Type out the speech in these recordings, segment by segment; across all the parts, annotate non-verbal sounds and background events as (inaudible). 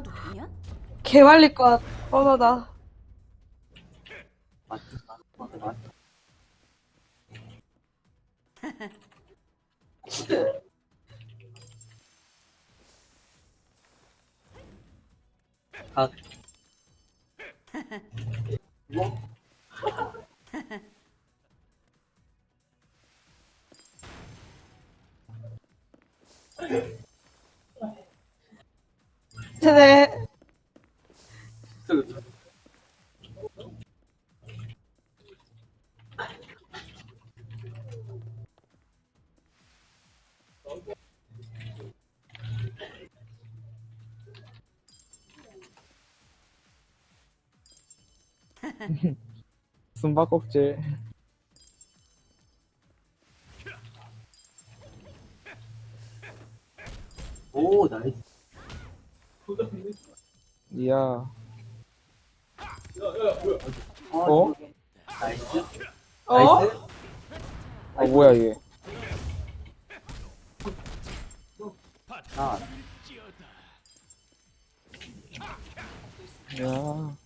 나가도 되냐? 개말릴 것 뻔하다. 아, (laughs) 쟤네 (laughs) 숨바꼭질. 오, 나이스. 이야. 어? 어? 나이스. 어? 나이스. 아 뭐야 이게? 아, 야.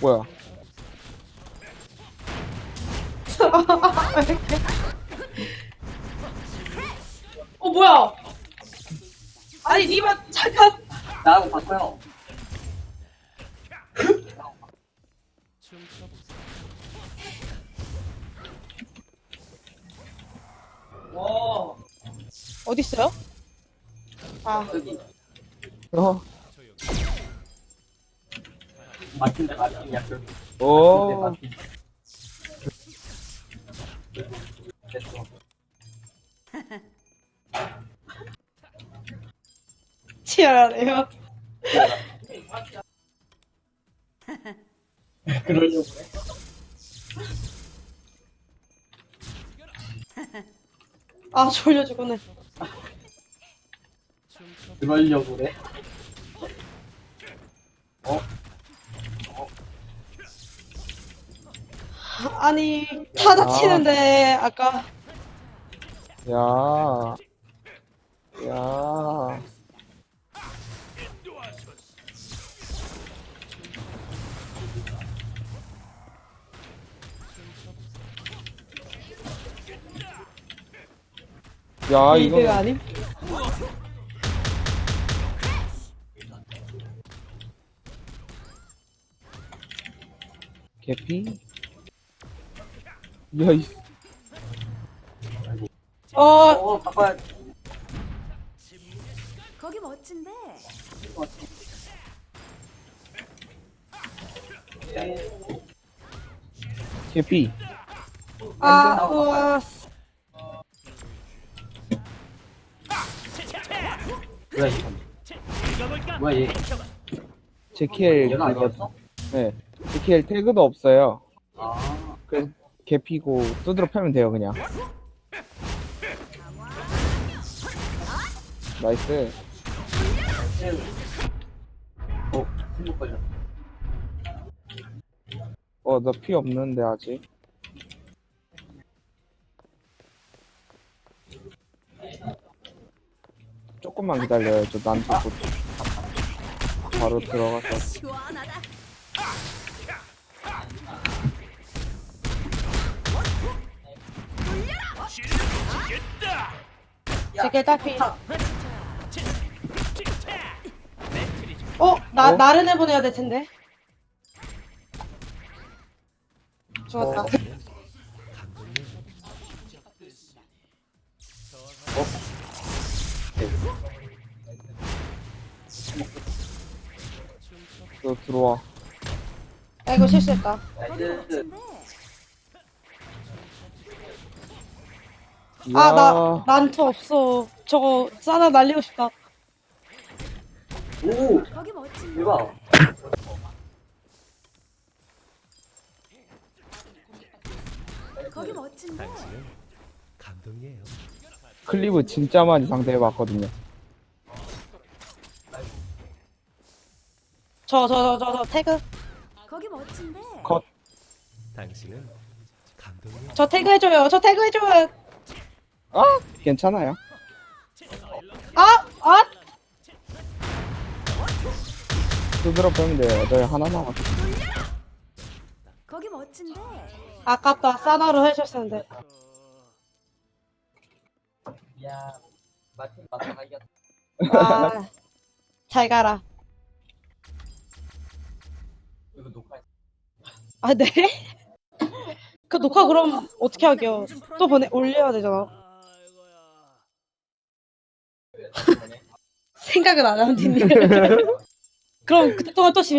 뭐야? 어 뭐야? 아니 니만 잠깐. 나하고 바꿔요. 어디 있어요? 아 여기. 어? 막힌다, 막힌 약간. 오. 막힌. 됐어. 치열하네요. 그러려고 그래? 아 졸려 죽었네. 그러려고 그래? 아니 타자 치는데 아까 야. 야. 야 이득 이거 아님? 개피? 야이 어 어, 바꿔야 거기 멋진데. 개피. 아, 우 뭐야, 이거. 뭐야, 얘. 제키엘 얘가 아니었어? 네. 제키엘 태그도 없어요. 아, 그 개피고 두드러 패면 돼요 그냥. 나이스. 어, 승부 걸렸어. 어, 나 피 없는데 아직. 조금만 기다려요. 저곧 바로 들어가서. 시원하다. 제게 딱히. 어, 나 어? 나른 해 보내야 될 텐데. 좋았다. 너 들어와. 아이고 실수했다. 거기 나이스. 멋진데. 아, 나 이야. 난투 없어. 저거 싸나 날리고 싶다. 오, 거기. 대박. 거기 멋진데. 감동이에요. 클리브 진짜 많이 상대해봤거든요. 저 저 저 저 저 태그 거기 멋진데. 컷. 당신은 감동이야. 저 태그 해줘요 저 태그 해줘요 아 괜찮아요. 아아 두드러 보는데 여덟 하나 남았어. 거기 멋진데. 아깝다 싸나로 해줬었는데 야, 마침 막상 이겼 아 잘 가라 아, 네? 그 녹화 그럼 어떻게 하게요? 또 보내, 올려야 되잖아. (laughs) 생각은 안 하는데. (laughs) 그럼 그때 동안 또 지,